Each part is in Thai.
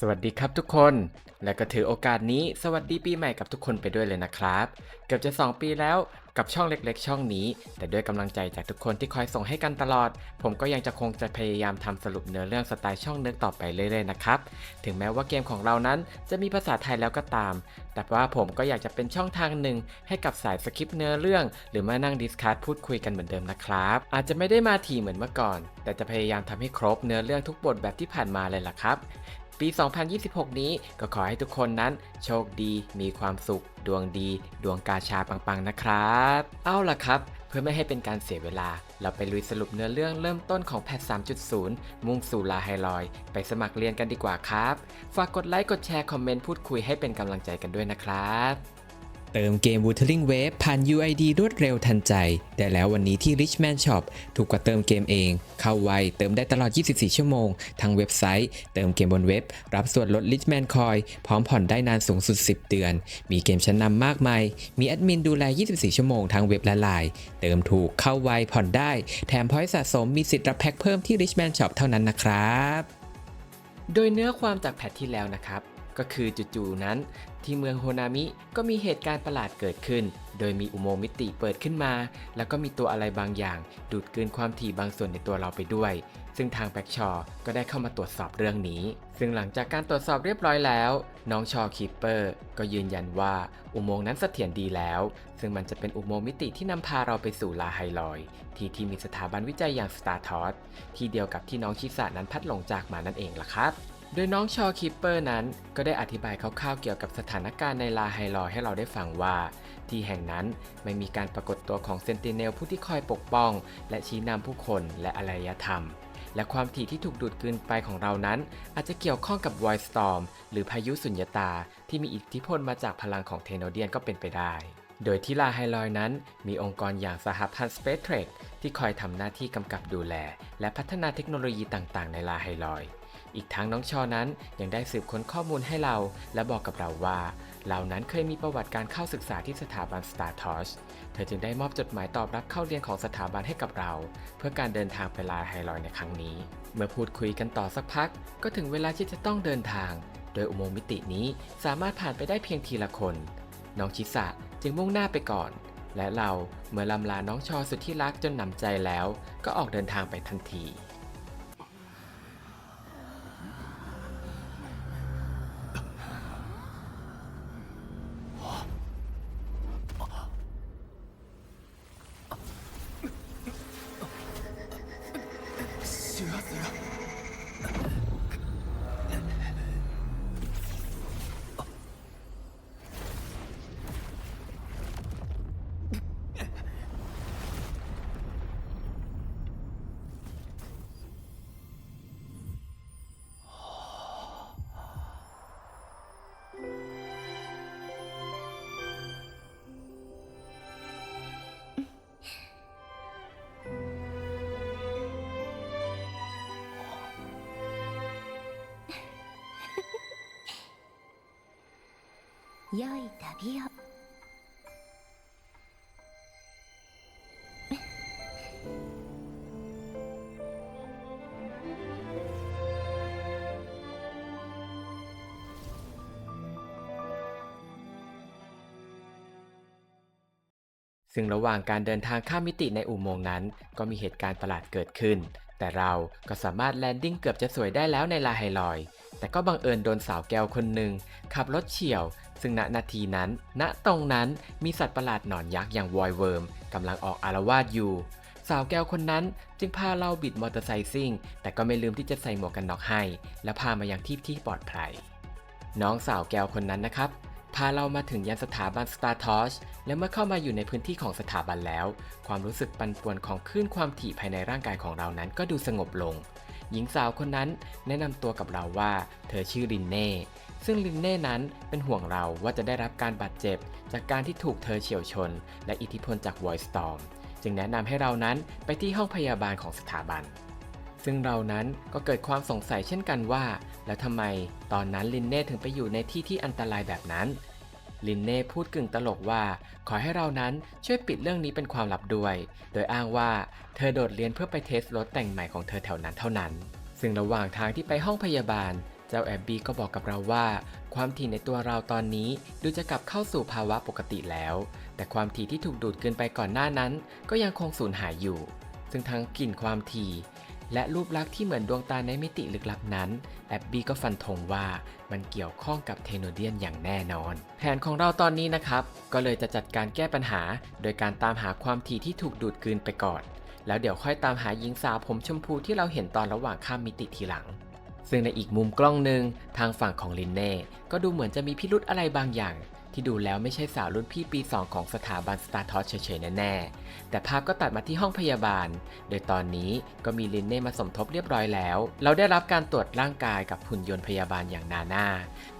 สวัสดีครับทุกคน และก็ถือโอกาสนี้สวัสดีปีใหม่กับทุกคนไปด้วยเลยนะครับ เกือบจะ 2 ปีแล้วกับช่องเล็กๆ ช่องนี้ แต่ด้วยกำลังใจจากทุกคนที่คอยส่งให้กันตลอด ผมก็ยังจะคงจะพยายามทำสรุปเนื้อเรื่องสไตล์ช่องเนึกต่อไปเรื่อยๆนะครับ ถึงแม้ว่าเกมของเรานั้นจะมีภาษาไทยแล้วก็ตาม แต่ว่าผมก็อยากจะเป็นช่องทางหนึ่ง ให้กับสายสคริปต์เนื้อเรื่อง หรือมานั่งดิสคัทพูดคุยกันเหมือนเดิมนะครับ อาจจะไม่ได้มาถี่เหมือนเมื่อก่อน แต่จะพยายามทำให้ครบเนื้อเรื่องทุกบทแบบที่ผ่านมาเลยล่ะครับ ปี 2026 นี้ก็ขอให้ทุกคนนั้นโชคดี มีความสุข ดวงดี ดวงกาชาปังๆนะครับ เอาล่ะครับ เพื่อไม่ให้เป็นการเสียเวลา เราไปลุยสรุปเนื้อเรื่องเริ่มต้นของแพท 3.0 มุ่งสู่ลาไฮลอย ไปสมัครเรียนกันดีกว่าครับ ฝากกดไลค์ กดแชร์ คอมเมนต์ พูดคุยให้เป็นกำลังใจกันด้วยนะครับ เติมเกม Wuthering Wave ผ่าน UID รวดเร็วทันใจ ได้แล้ววันนี้ที่ Richman Shop ถูกกว่าเติมเกมเอง เข้าไว เติมได้ตลอด 24 ชั่วโมงทั้งเว็บไซต์ เติมเกมบนเว็บ รับส่วนลด Richman Coin พร้อมผ่อนได้นานสูงสุด 10 เดือน มีเกมชั้นนำมากมาย มีแอดมินดูแล 24 ชั่วโมงทั้งเว็บและไลน์เติมถูกเข้าไวผ่อนได้ แถมพอยต์สะสมมีสิทธิ์รับแพ็คเพิ่มที่ Richman Shop เท่านั้นนะครับ โดยเนื้อความจากแพทที่แล้วนะครับก็คือจู่ๆนั้น ที่เมืองโฮนามิ ก็มีเหตุการณ์ประหลาดเกิดขึ้น โดยมีอุโมงค์มิติเปิดขึ้นมา แล้วก็มีตัวอะไรบางอย่าง ดูดกลืนความถี่บางส่วนในตัวเราไปด้วย ซึ่งทางแบ็กชอก็ได้เข้ามาตรวจสอบเรื่องนี้ ซึ่งหลังจากการตรวจสอบเรียบร้อยแล้ว น้องชอคีเปอร์ก็ยืนยันว่าอุโมงค์นั้นเสถียรดีแล้ว ซึ่งมันจะเป็นอุโมงค์มิติที่นำพาเราไปสู่ลาไฮลอยที่ที่มีสถาบันวิจัยอย่างสตาร์ทอสที่เดียวกับที่น้องชิสะนั้นพัดหลงจากมานั่นเองล่ะครับ โดยน้องชอคิปเปอร์นั้นก็ได้อธิบายคร่าวๆเกี่ยวกับสถานการณ์ในลาไฮลอยให้เราได้ฟังว่า ที่แห่งนั้นไม่มีการปรากฏตัวของเซนติเนลผู้ที่คอยปกป้อง และชี้นำผู้คนและอารยธรรม และความถี่ที่ถูกดูดกลืนไปของเรานั้น อาจจะเกี่ยวข้องกับ Void Storm หรือพายุสุญญตา ที่มีอิทธิพลมาจากพลังของเทโนเดียนก็เป็นไปได้โดยที่ลาไฮลอยนั้น มีองค์กรอย่างสหพันธ์ Space Trek ที่คอยทำหน้าที่กำกับดูแล และพัฒนาเทคโนโลยีต่างๆ ในลาไฮลอย อีกทั้งน้องชอนั้นยังได้สืบค้นข้อมูลให้เรา และบอกกับเราว่า เรานั้นเคยมีประวัติการเข้าศึกษาที่สถาบัน Star t o s h เธอจึงได้มอบจดหมายตอบรับเข้าเรียนของสถาบันให้กับเรา เพื่อการเดินทางไปลาไฮลอยในครั้งนี้ เมื่อพูดคุยกันต่อสักพัก ก็ถึงเวลาที่จะต้องเดินทาง โดยอุโมงค์มิตินี้สามารถผ่านไปได้เพียงทีละคน น้องชิสะจึงมุ่งหน้าไปก่อน และเราเมื่อลำลาน้องชอสุดที่รักจนหนำใจแล้ว ก็ออกเดินทางไปทันที 良い旅を ซึ่งระหว่างการเดินทางข้ามมิติในอุโมงค์นั้น ก็มีเหตุการณ์ประหลาดเกิดขึ้น แต่เราก็สามารถแลนดิ้งเกือบจะสวยได้แล้วในลาไฮลอย แต่ก็บังเอิญโดนสาวแก้วคนหนึ่งขับรถเฉี่ยว ซึ่งณนาทีนั้น ณตรงนั้นมีสัตว์ประหลาดหนอนยักษ์อย่างวอยเวิร์มกำลังออกอารวาสอยู่ สาวแก้วคนนั้นจึงพาเราบิดมอเตอร์ไซค์ซิ่ง แต่ก็ไม่ลืมที่จะใส่หมวกกันน็อกให้ และพามายังที่ที่ปลอดภัย น้องสาวแก้วคนนั้นนะครับพาเรามาถึงยันสถาบัน Star t o s h และเมื่อเข้ามาอยู่ในพื้นที่ของสถาบันแล้ว ความรู้สึกปั่นป่วนของคลื่นความถี่ภายในร่างกายของเรานั้นก็ดูสงบลง หญิงสาวคนนั้นแนะนำตัวกับเราว่า เธอชื่อลินเน่ซึ่งลินเน่นั้นเป็นห่วงเราว่าจะได้รับการบาดเจ็บ จากการที่ถูกเธอเฉียวชน และอิทธิพลจาก Void Storm จึงแนะนำให้เรานั้นไปที่ห้องพยาบาลของสถาบัน ซึ่งเรานั้นก็เกิดความสงสัยเช่นกันว่า แล้วทำไมตอนนั้นลินเน่ถึงไปอยู่ในที่ที่อันตรายแบบนั้น ลินเน่พูดกึ่งตลกว่า ขอให้เรานั้นช่วยปิดเรื่องนี้เป็นความลับด้วย โดยอ้างว่าเธอโดดเรียนเพื่อไปเทสรถแต่งใหม่ของเธอแถวนั้นเท่านั้น ซึ่งระหว่างทางที่ไปห้องพยาบาล เจ้าแอบบี้ก็บอกกับเราว่า ความถี่ในตัวเราตอนนี้ดูจะกลับเข้าสู่ภาวะปกติแล้ว แต่ความถี่ที่ถูกดูดเกินไปก่อนหน้านั้น ก็ยังคงสูญหายอยู่ ซึ่งทั้งกลิ่นความถี่ และรูปลักษณ์ที่เหมือนดวงตาในมิติลึกลับนั้นแอบบี้ก็ฟันธงว่ามันเกี่ยวข้องกับเทโนเดียนอย่างแน่นอน แผนของเราตอนนี้นะครับ ก็เลยจะจัดการแก้ปัญหา โดยการตามหาความถี่ที่ถูกดูดกลืนไปก่อน แล้วเดี๋ยวค่อยตามหาหญิงสาวผมชมพูที่เราเห็นตอนระหว่างข้ามมิติทีหลัง ซึ่งในอีกมุมกล้องหนึ่งทางฝั่งของลินเน่ก็ดูเหมือนจะมีพิรุธอะไรบางอย่าง ที่ดูแล้วไม่ใช่สาวรุ่นพี่ปี 2 ของสถาบันสตาร์ทอสเฉยๆแน่ๆแต่ภาพก็ตัดมาที่ห้องพยาบาล โดยตอนนี้ก็มีลินเน่มาสมทบเรียบร้อยแล้ว เราได้รับการตรวจร่างกายกับหุ่นยนต์พยาบาลอย่างนาน่า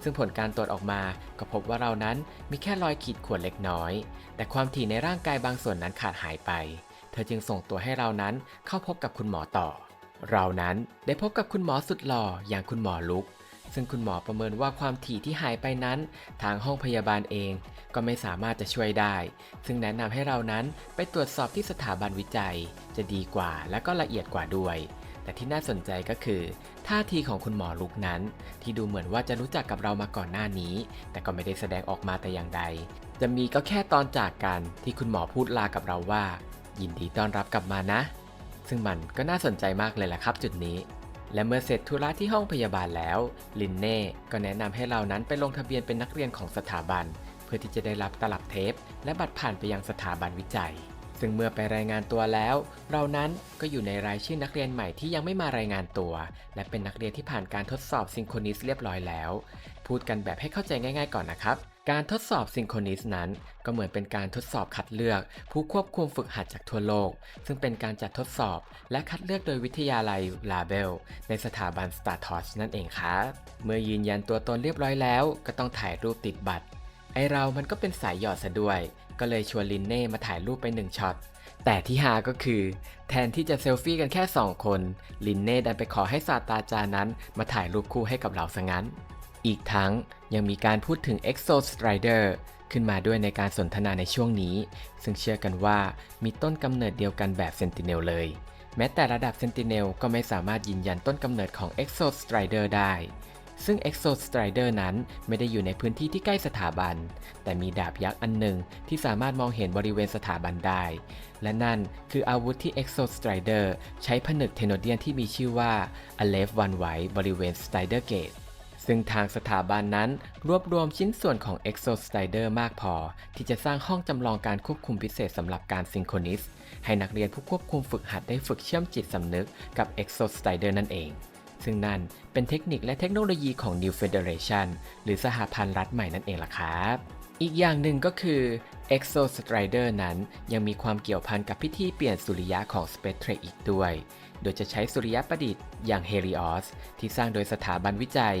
ซึ่งผลการตรวจออกมาก็พบว่าเรานั้นมีแค่รอยขีดข่วนเล็กน้อย แต่ความถี่ในร่างกายบางส่วนนั้นขาดหายไป เธอจึงส่งตัวให้เรานั้นเข้าพบกับคุณหมอต่อ เรานั้นได้พบกับคุณหมอสุดหล่ออย่างคุณหมอลุก ซึ่งคุณหมอประเมินว่าความถี่ที่หายไปนั้น ทางห้องพยาบาลเอง ก็ไม่สามารถจะช่วยได้ ซึ่งแนะนำให้เรานั้นไปตรวจสอบที่สถาบันวิจัย จะดีกว่าและก็ละเอียดกว่าด้วย แต่ที่น่าสนใจก็คือ ท่าทีของคุณหมอลุกนั้น ที่ดูเหมือนว่าจะรู้จักกับเรามาก่อนหน้านี้ แต่ก็ไม่ได้แสดงออกมาแต่อย่างใด จะมีก็แค่ตอนจากกันที่คุณหมอพูดลากับเราว่า ยินดีต้อนรับกลับมานะ ซึ่งมันก็น่าสนใจมากเลยแหละครับ จุดนี้ และเมื่อเสร็จธุระที่ห้องพยาบาลแล้ว ลินเน่ก็แนะนำให้เรานั้นไปลงทะเบียนเป็นนักเรียนของสถาบัน เพื่อที่จะได้รับตลับเทป และบัตรผ่านไปยังสถาบันวิจัย ซึ่งเมื่อไปรายงานตัวแล้ว เรานั้นก็อยู่ในรายชื่อนักเรียนใหม่ที่ยังไม่มารายงานตัว และเป็นนักเรียนที่ผ่านการทดสอบซิงโครนิสเรียบร้อยแล้ว พูดกันแบบให้เข้าใจง่าย ๆ ก่อนนะครับการทดสอบซิงโครนิสนั้นก็เหมือนเป็นการทดสอบคัดเลือก ผู้ควบคุมฝึกหัดจากทั่วโลก ซึ่งเป็นการจัดทดสอบและคัดเลือกโดยวิทยาลัยลาเบลในสถาบัน s t a r t o s นั่นเองครับเมื่อยืนยันตัวตนเรียบร้อยแล้ว ก็ต้องถ่ายรูปติดบัตร ไอเรามันก็เป็นสายหยอดซะด้วย ก็เลยชวนลินเน่มาถ่ายรูปไปหนึ่งช็อตแต่ที่ฮาก็คือ แทนที่จะเซลฟี่กันแค่ 2 คน ลินเน่ดันไปขอให้ศาสตราจารย์นั้นมาถ่ายรูปคู่ให้กับเราซะงั้น อีกทั้งยังมีการพูดถึง Exo Strider ขึ้นมาด้วยในการสนทนาในช่วงนี้ ซึ่งเชื่อกันว่ามีต้นกำเนิดเดียวกันแบบ Sentinel เลย แม้แต่ระดับ Sentinel ก็ไม่สามารถยืนยันต้นกำเนิดของ Exo Strider ได้ ซึ่ง Exo Strider นั้นไม่ได้อยู่ในพื้นที่ที่ใกล้สถาบัน แต่มีดาบยักษ์อันหนึ่งที่สามารถมองเห็นบริเวณสถาบันได้ และนั่นคืออาวุธที่ Exo Strider ใช้ผนึกเทโนเดียนที่มีชื่อว่า a l e v วันไว้บริเวณ Strider Gate ซึ่งทางสถาบันนั้นรวบรวมชิ้นส่วนของ Exo Strider มากพอ ที่จะสร้างห้องจำลองการควบคุมพิเศษสำหรับการซิงโครนิสให้นักเรียนผู้ควบคุมฝึกหัดได้ฝึกเชื่อมจิตสำนึกกับ Exo Strider นั่นเอง ซึ่งนั่นเป็นเทคนิคและเทคโนโลยีของ New Federation หรือสหพันธ์รัฐใหม่นั่นเองล่ะครับอีกอย่างหนึ่งก็คือ Exo Strider นั้นยังมีความเกี่ยวพันกับพิธีเปลี่ยนสุริยะของ Spectre อีกด้วย โดยจะใช้สุริยประดิษฐ์อย่าง Helios ที่สร้างโดยสถาบันวิจัย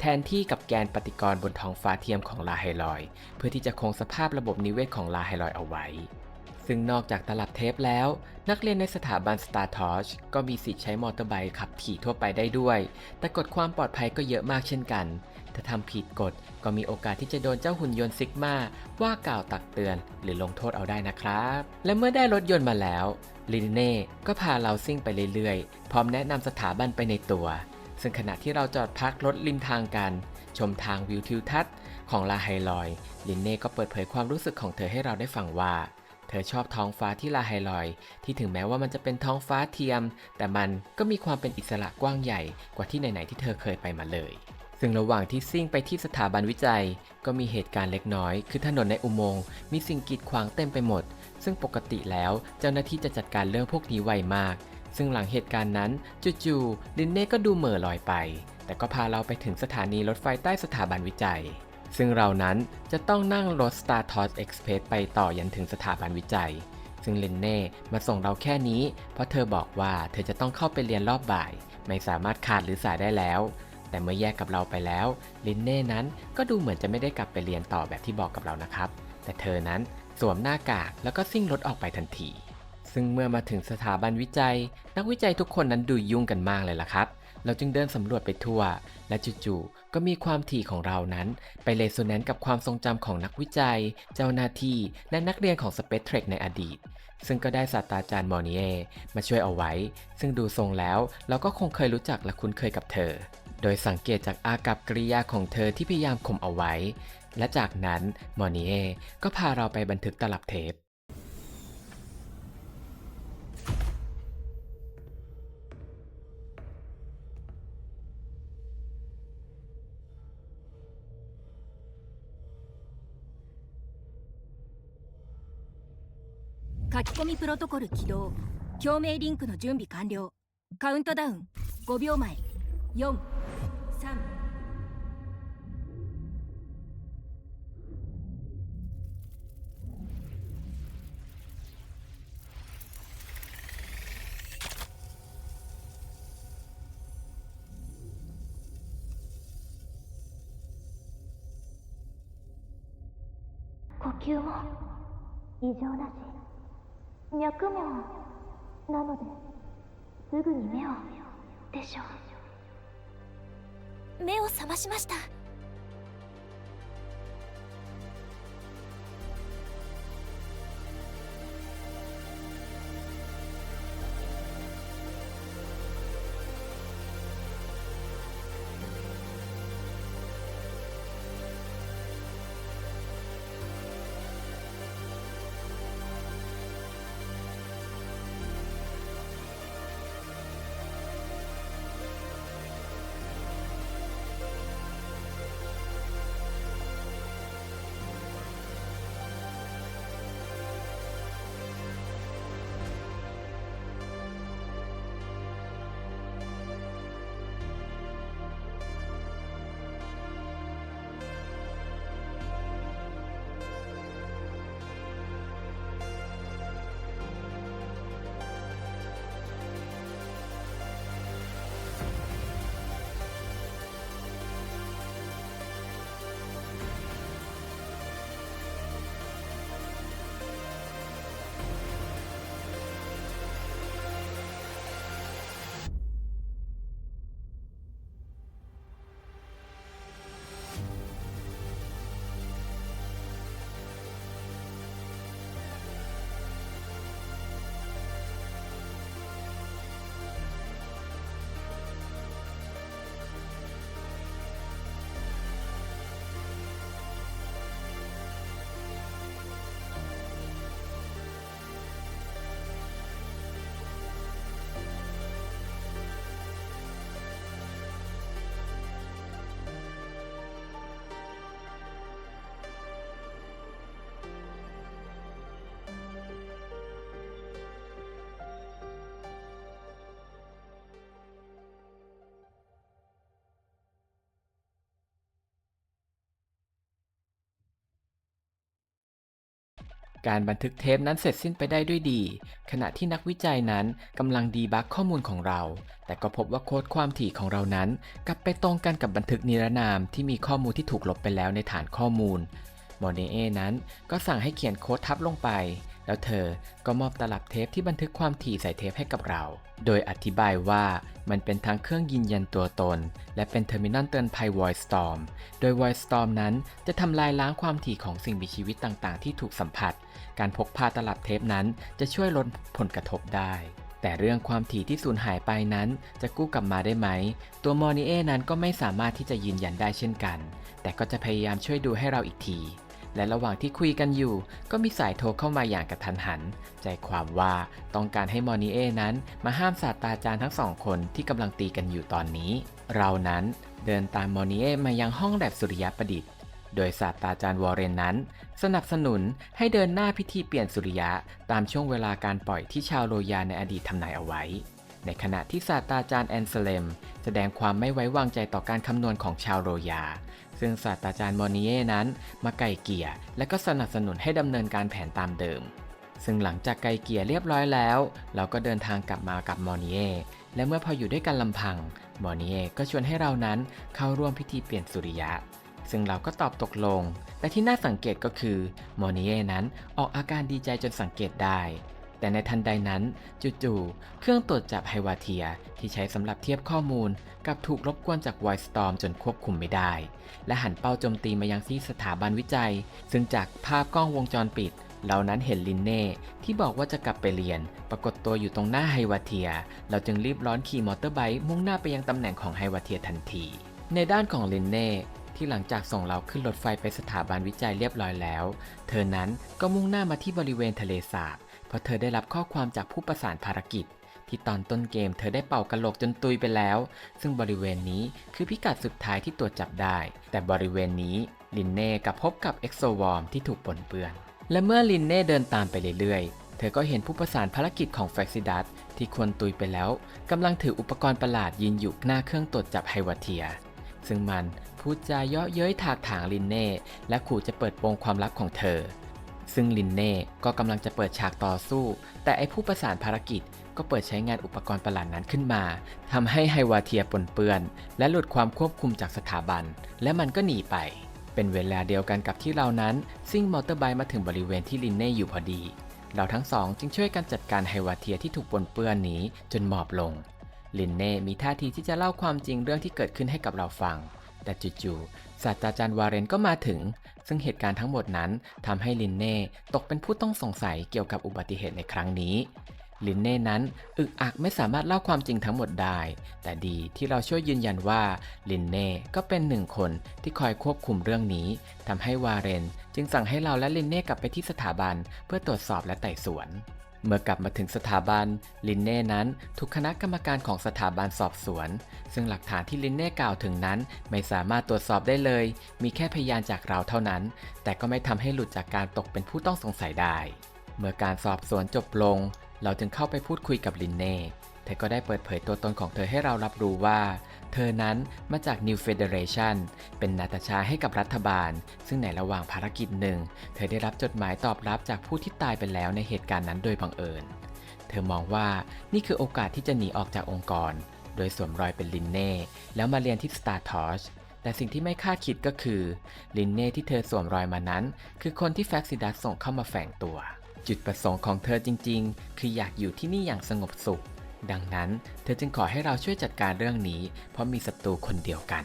แทนที่กับแกนปฏิกรณ์บนท้องฟ้าเทียมของลาไฮลอย เพื่อที่จะคงสภาพระบบนิเวศของลาไฮลอยเอาไว้ ซึ่งนอกจากตลับเทปแล้ว นักเรียนในสถาบัน Star t o r c h ก็มีสิทธิ์ใช้มอเตอร์ไบค์ขับขี่ทั่วไปได้ด้วย แต่กฎความปลอดภัยก็เยอะมากเช่นกัน ถ้าทำผิดกฎก็มีโอกาสที่จะโดนเจ้าหุ่นยนต์ซิกมาว่ากล่าวตักเตือนหรือลงโทษเอาได้นะครับ และเมื่อได้รถยนต์มาแล้ว ลินเน่ก็พาเราซิ่งไปเรื่อยๆ พร้อมแนะนำสถาบันไปในตัว ซึ่งขณะที่เราจอดพักรถริมทางกัน ชมทางวิวทิวทัศน์ของลาไฮลอย ลินเน่ก็เปิดเผยความรู้สึกของเธอให้เราได้ฟังว่า เธอชอบท้องฟ้าที่ลาไฮลอย ที่ถึงแม้ว่ามันจะเป็นท้องฟ้าเทียม แต่มันก็มีความเป็นอิสระกว้างใหญ่กว่าที่ไหนๆที่เธอเคยไปมาเลยซึ่งระหว่างที่ซิ่งไปที่สถาบันวิจัย ก็มีเหตุการณ์เล็กน้อย คือถนนในอุโมงค์มีสิ่งกีดขวางเต็มไปหมด ซึ่งปกติแล้วเจ้าหน้าที่จะจัดการเรื่องพวกนี้ไวมาก ซึ่งหลังเหตุการณ์นั้นจู่ๆลินเน่ก็ดูเหม่อลอยไป แต่ก็พาเราไปถึงสถานีรถไฟใต้สถาบันวิจัย ซึ่งเรานั้นจะต้องนั่งรถ Star t o s Express ไปต่อยันถึงสถาบันวิจัย ซึ่งลินเน่มาส่งเราแค่นี้ เพราะเธอบอกว่าเธอจะต้องเข้าไปเรียนรอบบ่าย ไม่สามารถขาดหรือสายได้แล้วแต่เมื่อแยกกับเราไปแล้วลินเน่นั้นก็ดูเหมือนจะไม่ได้กลับไปเรียนต่อแบบที่บอกกับเรานะครับ แต่เธอนั้น วมหน้ากากแล้วก็ซิ่งรถออกไปทันที ซึ่งเมื่อมาถึงสถาบันวิจัย นักวิจัยทุกคนนั้นดูยุ่งกันมากเลยล่ะครับ เราจึงเดินสำรวจไปทั่ว และจู่ๆก็มีความถี่ของเรานั้น ไปเลโซแนนซ์กับความทรงจำของนักวิจัย เจ้าหน้าที่และนักเรียนของสเปซเทรคในอดีต ซึ่งก็ได้ศาสตราจารย์มอร์เนียมาช่วยเอาไว้ ซึ่งดูทรงแล้วเราก็คงเคยรู้จักและคุ้นเคยกับเธอโดยสังเกตจากอากับกริยาของเธอที่พยายามข่มเอาไว้ และจากนั้นมอนิเอก็พาเราไปบันทึกตลับเทปขีดคอมき込みプตトコル起動共鳴リンクの準備完了カウントダウン5秒前4 3異常なし脈もなのですぐに目をでしょう。目を覚ましました「 การบันทึกเทปนั้นเสร็จสิ้นไปได้ด้วยดี ขณะที่นักวิจัยนั้นกำลังดีบักข้อมูลของเรา แต่ก็พบว่าโค้ดความถี่ของเรานั้น กลับไปตรงกันกับบันทึกนิรนามที่มีข้อมูลที่ถูกลบไปแล้วในฐานข้อมูลมอเนเอนั้นก็สั่งให้เขียนโค้ดทับลงไป แล้วเธอก็มอบตลับเทปที่บันทึกความถี่ใส่เทปให้กับเรา โดยอธิบายว่ามันเป็นทั้งเครื่องยืนยันตัวตน และเป็นเทอร์มินอลเตือนภัย Voice Storm โดย Voice Storm นั้นจะทำลายล้างความถี่ของสิ่งมีชีวิตต่างๆ ที่ถูกสัมผัส การพกพาตลับเทปนั้นจะช่วยลดผลกระทบได้ แต่เรื่องความถี่ที่สูญหายไปนั้น จะกู้กลับมาได้ไหม ตัวมอนิเอนั้นก็ไม่สามารถที่จะยืนยันได้เช่นกัน แต่ก็จะพยายามช่วยดูให้เราอีกที และระหว่างที่คุยกันอยู่ ก็มีสายโทรเข้ามาอย่างกระทันหัน ใจความว่าต้องการให้มอนิเอนั้นมาห้ามศาสตราจารย์ทั้งสองคนที่กำลังตีกันอยู่ตอนนี้ เรานั้นเดินตามมอนิเอมายังห้องแลบสุริยประดิษฐ์ โดยศาสตราจารย์วอร์เรนนั้น สนับสนุนให้เดินหน้าพิธีเปลี่ยนสุริยะตามช่วงเวลาการปล่อยที่ชาวโรยาในอดีตทำนายเอาไว้ ในขณะที่ศาสตราจารย์แอนเซเลม แสดงความไม่ไว้วางใจต่อการคำนวณของชาวโรยา ซึ่งศาสตราจารย์มอนิเย่นั้น มาไก่เกลี่ยและก็สนับสนุนให้ดำเนินการแผนตามเดิม ซึ่งหลังจากไกลเกลี่ยเรียบร้อยแล้ว เราก็เดินทางกลับมากับมอนิเย่และเมื่อพออยู่ด้วยกันลำพังมอนิเย่ก็ชวนให้เรานั้นเข้าร่วมพิธีเปลี่ยนสุริยะ ซึ่งเราก็ตอบตกลง แต่ที่น่าสังเกตก็คือมอนิเย่นั้นออกอาการดีใจจนสังเกตได้ แต่ในทันใดนั้นจู่ๆเครื่องตรวจจับไฮวาเทียที่ใช้สำหรับเทียบข้อมูลกับถูกรบกวนจากไวสตอมจนควบคุมไม่ได้ และหันเป้าโจมตีมายังที่สถาบันวิจัย ซึ่งจากภาพกล้องวงจรปิดเรานั้นเห็นลินเน่ที่บอกว่าจะกลับไปเรียน ปรากฏตัวอยู่ตรงหน้าไฮวาเทีย เราจึงรีบร้อนขี่มอเตอร์ไบค์มุ่งหน้าไปยังตำแหน่งของไฮวาเทียทันที ในด้านของลินเน่ที่หลังจากส่งเราขึ้นรถไฟไปสถาบันวิจัยเรียบร้อยแล้ว เธอนั้นก็มุ่งหน้ามาที่บริเวณทะเลสาบ เพราะเธอได้รับข้อความจากผู้ประสานภารกิจ ที่ตอนต้นเกมเธอได้เป่ากระโหลกจนตุยไปแล้ว ซึ่งบริเวณนี้คือพิกัดสุดท้ายที่ตรวจจับได้ แต่บริเวณนี้ลินเน่กับพบกับเอ็กโซวอร์มที่ถูกปนเปื้อน และเมื่อลินเน่เดินตามไปเรื่อยๆ เธอก็เห็นผู้ประสานภารกิจของแฟกซิดัสที่ควรตุยไปแล้วกำลังถืออุปกรณ์ประหลาดยืนอยู่หน้าเครื่องตรวจจับไฮวาเทีย ซึ่งมันพูดจาเยาะเย้ยถากถางลินเน่และขู่จะเปิดโปงความลับของเธอ ซึ่งลินเน่ก็กำลังจะเปิดฉากต่อสู้ แต่ไอผู้ประสานภารกิจก็เปิดใช้งานอุปกรณ์ประหลาดนั้นขึ้นมาทำให้ไฮวาเทียปนเปื้อน และหลุดความควบคุมจากสถาบัน และมันก็หนีไป เป็นเวลาเดียวกันกับที่เรานั้น ซิ่งมอเตอร์ไบค์มาถึงบริเวณที่ลินเน่อยู่พอดี เราทั้งสองจึงช่วยกันจัดการไฮวาเทียที่ถูกปนเปื้อนนี้จนหมอบลง ลินเน่มีท่าทีที่จะเล่าความจริงเรื่องที่เกิดขึ้นให้กับเราฟัง แต่จู่ๆศาสตราจารย์วาเรนก็มาถึง ซึ่งเหตุการณ์ทั้งหมดนั้นทำให้ลินเน่ตกเป็นผู้ต้องสงสัยเกี่ยวกับอุบัติเหตุในครั้งนี้ ลินเน่นั้นอึกอักไม่สามารถเล่าความจริงทั้งหมดได้ แต่ดีที่เราช่วยยืนยันว่าลินเน่ก็เป็นหนึ่งคนที่คอยควบคุมเรื่องนี้ทำให้วาเรน จึงสั่งให้เราและลินเน่กลับไปที่สถาบันเพื่อตรวจสอบและไต่สวน เมื่อกลับมาถึงสถาบัน ลินเน่นั้นถูกคณะกรรมการของสถาบันสอบสวน ซึ่งหลักฐานที่ลินเน่กล่าวถึงนั้น ไม่สามารถตรวจสอบได้เลย มีแค่พยานจากเราเท่านั้น แต่ก็ไม่ทำให้หลุดจากการตกเป็นผู้ต้องสงสัยได้ เมื่อการสอบสวนจบลง เราจึงเข้าไปพูดคุยกับลินเน่ เธอก็ได้เปิดเผยตัวตนของเธอให้เรารับรู้ว่า เธอนั้นมาจาก New Federation เป็นนาตาชาให้กับรัฐบาล ซึ่งในระหว่างภารกิจหนึ่ง เธอได้รับจดหมายตอบรับจากผู้ที่ตายไปแล้วในเหตุการณ์นั้นโดยบังเอิญ เธอมองว่านี่คือโอกาสที่จะหนีออกจากองค์กร โดยสวมรอยเป็นลินเน่แล้วมาเรียนที่ Star Torch แต่สิ่งที่ไม่คาดคิดก็คือ ลินเน่ที่เธอสวมรอยมานั้น คือคนที่แฟกซิดัสส่งเข้ามาแฝงตัว จุดประสงค์ของเธอจริง ๆ คืออยากอยู่ที่นี่อย่างสงบสุข ดังนั้นเธอจึงขอให้เราช่วยจัดการเรื่องนี้ เพราะมีศัตรูคนเดียวกัน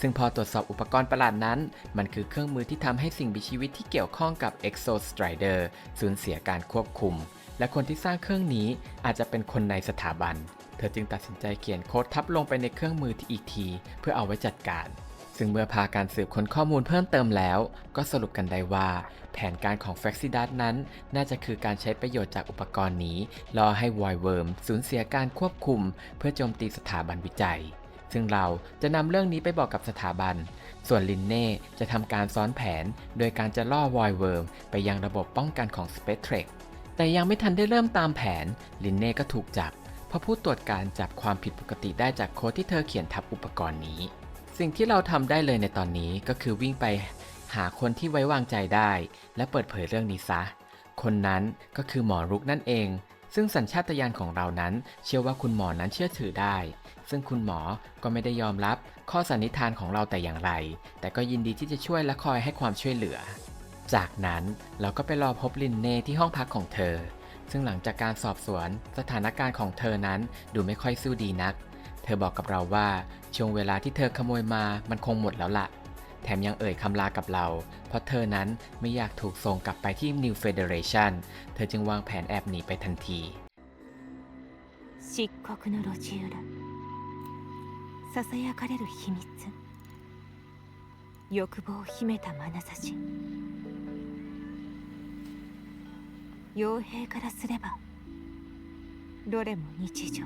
ซึ่งพอตรวจสอบอุปกรณ์ประหลาดนั้น มันคือเครื่องมือที่ทำให้สิ่งมีชีวิตที่เกี่ยวข้องกับ Exo Strider สูญเสียการควบคุม และคนที่สร้างเครื่องนี้อาจจะเป็นคนในสถาบัน เธอจึงตัดสินใจเขียนโค้ดทับลงไปในเครื่องมือที่อีกที เพื่อเอาไว้จัดการ ซึ่งเมื่อพาการสืบค้นข้อมูลเพิ่มเติมแล้ว ก็สรุปกันได้ว่า แผนการของแฟกซิดัสนั้น น่าจะคือการใช้ประโยชน์จากอุปกรณ์นี้รอให้วอยเวิร์มสูญเสียการควบคุม เพื่อโจมตีสถาบันวิจัย ซึ่งเราจะนำเรื่องนี้ไปบอกกับสถาบัน ส่วนลินเน่จะทำการซ้อนแผน โดยการจะล่อวอยเวิร์มไปยังระบบป้องกันของสเป c เทรกแต่ยังไม่ทันได้เริ่มตามแผน ลินเน่ก็ถูกจับ เพราะผู้ตรวจการจับความผิดปกติได้จากโค้ดที่เธอเขียนทับอุปกรณ์นี้ สิ่งที่เราทำได้เลยในตอนนี้ก็คือวิ่งไป หาคนที่ไว้วางใจได้ และเปิดเผยเรื่องนี้ซะ คนนั้นก็คือหมอรุกนั่นเอง ซึ่งสัญชาตญาณของเรานั้นเชื่อว่าคุณหมอนั้นเชื่อถือได้ ซึ่งคุณหมอก็ไม่ได้ยอมรับข้อสันนิษฐานของเราแต่อย่างไร แต่ก็ยินดีที่จะช่วยและคอยให้ความช่วยเหลือ จากนั้นเราก็ไปรอพบลินเน่ที่ห้องพักของเธอ ซึ่งหลังจากการสอบสวนสถานการณ์ของเธอนั้นดูไม่ค่อยสู้ดีนัก เธอบอกกับเราว่าช่วงเวลาที่เธอขโมยมามันคงหมดแล้วล่ะ แถมยังเอ่ยคำลากับเรา เพราะเธอนั้นไม่อยากถูกส่งกลับไปที่ New Federation เธอจึงวางแผนแอบหนีไปทันที 漆黒の路地裏ささやかれる秘密欲望を秘めた眼差し傭兵からすればどれも日常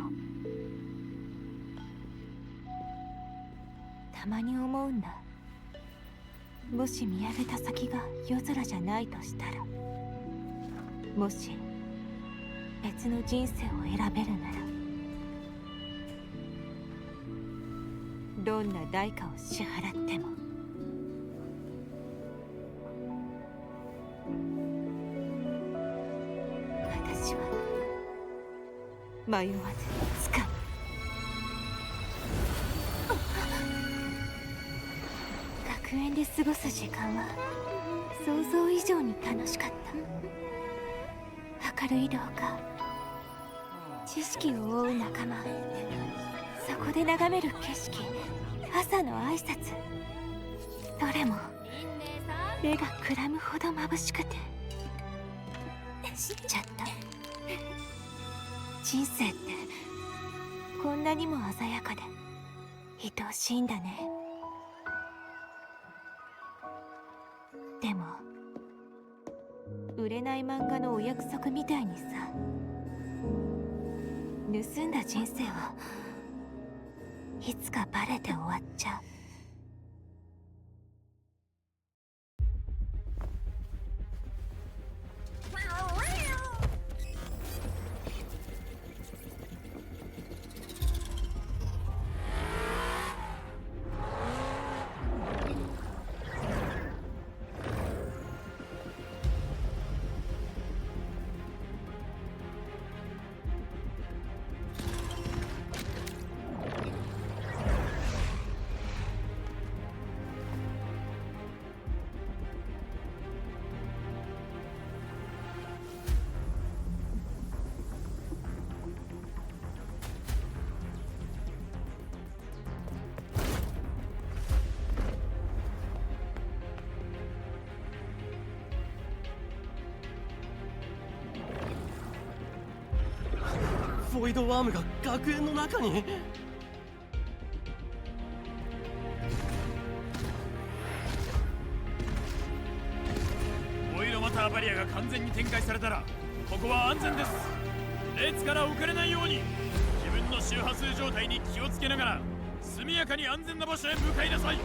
たまに思うんだ もし見上げた先が夜空じゃないとしたらもし別の人生を選べるならどんな代価を支払っても。私は迷わず。過ごす時間は想像以上に楽しかった。明るい廊下。知識を追う仲間。そこで眺める景色。朝の挨拶。どれも。目がくらむほど眩しくて。知っちゃった。人生ってこんなにも鮮やかで。愛おしいんだね。漫画のお約束みたいにさ。盗んだ人生はいつかバレて終わっちゃう。ボイドワームが学園の中に？オイロマターバリアが完全に展開されたらここは安全です。列から遅れないように自分の周波数状態に気をつけながら速やかに安全な場所へ向かいなさい。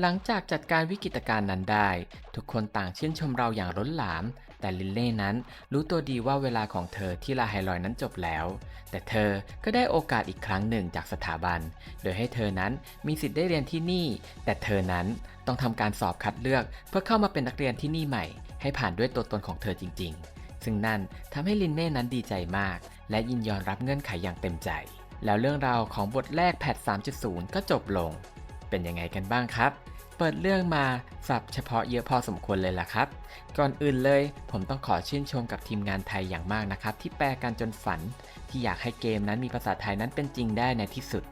หลังจากจัดการวิกฤตการณ์นั้นได้ ทุกคนต่างชื่นชมเราอย่างล้นหลาม แต่ลินเล่นั้น รู้ตัวดีว่าเวลาของเธอที่ลาไฮลอยนั้นจบแล้ว แต่เธอก็ได้โอกาสอีกครั้งหนึ่งจากสถาบัน โดยให้เธอนั้นมีสิทธิ์ได้เรียนที่นี่ แต่เธอนั้นต้องทำการสอบคัดเลือก เพื่อเข้ามาเป็นนักเรียนที่นี่ใหม่ ให้ผ่านด้วยตัวตนของเธอจริง ๆ ซึ่งนั่นทำให้ลินเน่นั้นดีใจมาก และยินยอมรับเงื่อนไขอย่างเต็มใจ แล้วเรื่องราวของบทแรกแพท3.0 ก็จบลง เป็นยังไงกันบ้างครับ เปิดเรื่องมาสับเฉพาะเยอะพอสมควรเลยล่ะครับ ก่อนอื่นเลย ผมต้องขอชื่นชมกับทีมงานไทยอย่างมากนะครับ ที่แปลกันจนฝัน ที่อยากให้เกมนั้นมีภาษาไทยนั้นเป็นจริงได้ในที่สุด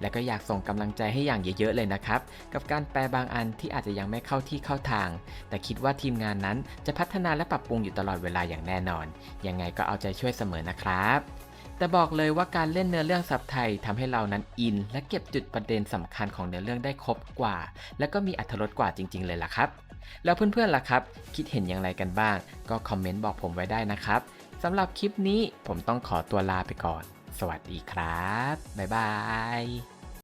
และก็อยากส่งกำลังใจให้อย่างเยอะๆเลยนะครับ กับการแปลบางอันที่อาจจะยังไม่เข้าที่เข้าทาง แต่คิดว่าทีมงานนั้นจะพัฒนาและปรับปรุงอยู่ตลอดเวลาอย่างแน่นอน ยังไงก็เอาใจช่วยเสมอนะครับ แต่บอกเลยว่าการเล่นเนื้อเรื่องซับไทยทำให้เรานั้นอิน และเก็บจุดประเด็นสำคัญของเนื้อเรื่องได้ครบกว่า และก็มีอรรถรสกว่าจริง ๆ เลยล่ะครับ แล้วเพื่อนๆล่ะครับ คิดเห็นอย่างไรกันบ้าง ก็คอมเมนต์บอกผมไว้ได้นะครับสำหรับคลิปนี้ผมต้องขอตัวลาไปก่อน สวัสดีครับบ๊ายบาย